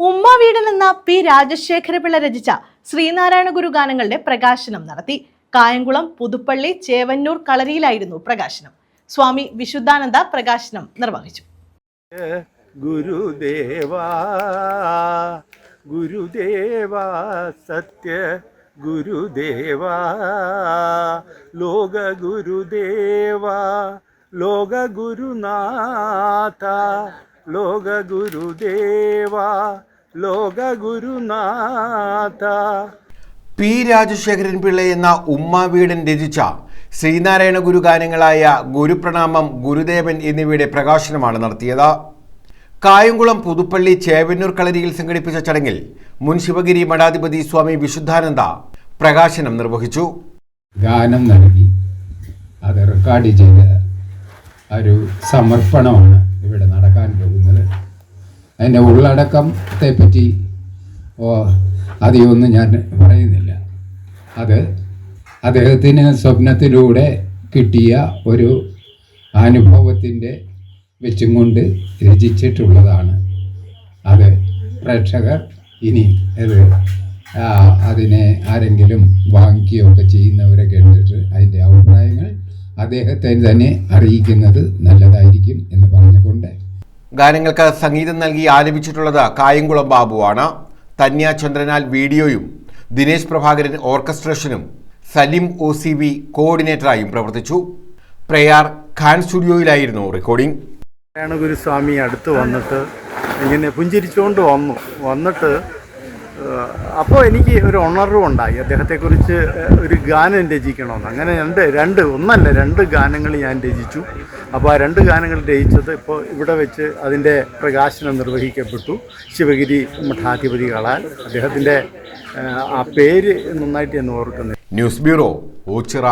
ഉമ്മ വീട് നിന്ന് പി രാജശേഖരപിള്ള രചിച്ച ശ്രീനാരായണ ഗുരു ഗാനങ്ങളുടെ പ്രകാശനം നടത്തി. കായംകുളം പുതുപ്പള്ളി ചേവന്നൂർ കളരിയിലായിരുന്നു പ്രകാശനം. സ്വാമി വിശുദ്ധാനന്ദ പ്രകാശനം നിർവഹിച്ചു. ഗുരുദേവാ ഗുരുദേവാ സത്യ ഗുരുദേവാ ലോക ഗുരുദേവാ ലോക ഗുരുനാഥ ലോക ഗുരുദേവാ ലോക ഗുരുനാഥ പി രാജശേഖരൻ പിള്ള എന്ന ഉമ്മാവീടൻ രചിച്ച ശ്രീനാരായണ ഗുരു ഗാനങ്ങളായ ഗുരുപ്രണാമം ഗുരുദേവൻ എന്നിവയുടെ പ്രകാശനമാണ് നടത്തിയത്. കായംകുളം പുതുപ്പള്ളി ചേവന്നൂർ കളരിയിൽ സംഘടിപ്പിച്ച ചടങ്ങിൽ മുൻ ശിവഗിരി മഠാധിപതി സ്വാമി വിശുദ്ധാനന്ദ പ്രകാശനം നിർവഹിച്ചു. ഗാനം നൽകി. അത് റെക്കോർഡ് ചെയ്ത ഒരു സമർപ്പണമാണ്. നടക്കാൻ പോകുന്നത് അതിന്റെ ഉള്ളടക്കത്തെ പറ്റി അധികമൊന്നും ഞാൻ പറയുന്നില്ല. അത് അദ്ദേഹത്തിന് സ്വപ്നത്തിലൂടെ കിട്ടിയ ഒരു അനുഭവത്തിന്റെ വെച്ചും കൊണ്ട് രചിച്ചിട്ടുള്ളതാണ്. അത് പ്രേക്ഷകർ ഇനി അത് അതിനെ ആരെങ്കിലും വാങ്ങിക്കുകയൊക്കെ ചെയ്യുന്നവരെ കേട്ടിട്ട് അതിന്റെ അഭിപ്രായങ്ങൾ അദ്ദേഹത്തെ തന്നെ അറിയിക്കുന്നത് നല്ലതായിരിക്കും എന്ന് പറഞ്ഞുകൊണ്ട് ഗാനങ്ങൾക്ക് സംഗീതം നൽകി ആലപിച്ചിട്ടുള്ളത് കായംകുളം ബാബുവാണ്. തന്യ ചന്ദ്രനാൽ വീഡിയോയും ദിനേശ് പ്രഭാകരൻ ഓർക്കസ്ട്രേഷനും സലിം ഒ സി വി കോർഡിനേറ്ററായും പ്രവർത്തിച്ചു. പ്രയാർ ഖാൻ സ്റ്റുഡിയോയിലായിരുന്നു റെക്കോർഡിംഗ് ഗുരുസ്വാമി അടുത്ത് വന്നിട്ട് ഇങ്ങനെ പുഞ്ചിരിച്ചുകൊണ്ട് വന്നു. വന്നിട്ട് അപ്പോൾ എനിക്ക് ഒരു ഉണർവ് ഉണ്ടായി അദ്ദേഹത്തെക്കുറിച്ച് ഒരു ഗാനം രചിക്കണമെന്ന്. അങ്ങനെ രണ്ട് രണ്ട് ഒന്നല്ല രണ്ട് ഗാനങ്ങൾ ഞാൻ രചിച്ചു. അപ്പോൾ ആ രണ്ട് ഗാനങ്ങൾ രചിച്ചത് ഇപ്പോൾ ഇവിടെ വെച്ച് അതിന്റെ പ്രകാശനം നിർവഹിക്കപ്പെട്ടു. ശിവഗിരി മഠാധിപതികളാൽ. അദ്ദേഹത്തിന്റെ ആ പേര് നന്നായിട്ട് ഞാൻ ഓർക്കുന്നു ന്യൂസ് ബ്യൂറോ ഓച്ചിറ